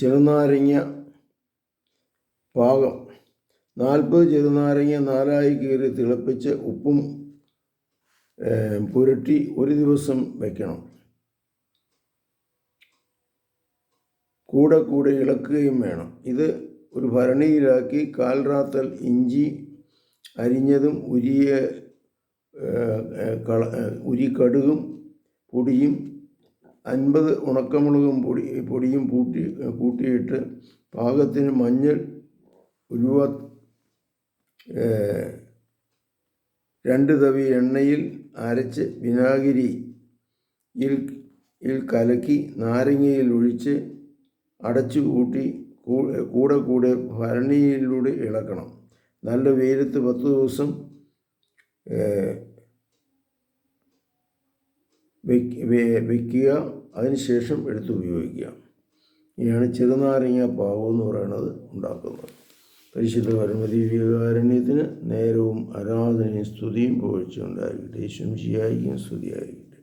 ചെറുനാരങ്ങ പാകം. നാൽപ്പത് ചെറുനാരങ്ങ നാലായി കീറി തിളപ്പിച്ച് ഉപ്പും പുരട്ടി ഒരു ദിവസം വയ്ക്കണം കൂടെ കൂടെ ഇളക്കുകയും വേണം. ഇത് ഒരു ഭരണിയിലാക്കി കാൽറാത്തൽ ഇഞ്ചി അരിഞ്ഞതും ഉരിയ കള കടുകും പൊടിയും അൻപത് ഉണക്കമുളകും പൊടി പൊടിയും കൂട്ടി കൂട്ടിയിട്ട് പാകത്തിന് മഞ്ഞൾ ഉരുവ രണ്ട് തവി എണ്ണയിൽ അരച്ച് വിനാഗിരിയിൽ യിൽ കലക്കി നാരങ്ങയിൽ ഒഴിച്ച് അടച്ചു കൂട്ടി കൂടെ കൂടെ ഭരണിയിലൂടെ ഇളക്കണം. നല്ല വെയിലത്ത് പത്ത് ദിവസം വെക്കുക അതിനുശേഷം എടുത്ത് ഉപയോഗിക്കുക. ഇനിയാണ് ചെറുനാരങ്ങ പാകം എന്ന് പറയുന്നത് ഉണ്ടാക്കുന്നത്. പരിശുദ്ധ പരമതി വികാരണ്യത്തിന് നേരവും ആരാധനയും സ്തുതിയും പുകഴ്ചയുണ്ടായിരിക്കട്ടെ ശുചിയായിരിക്കും സ്തുതിയായിരിക്കട്ടെ. സ്തുതിയായിരിക്കും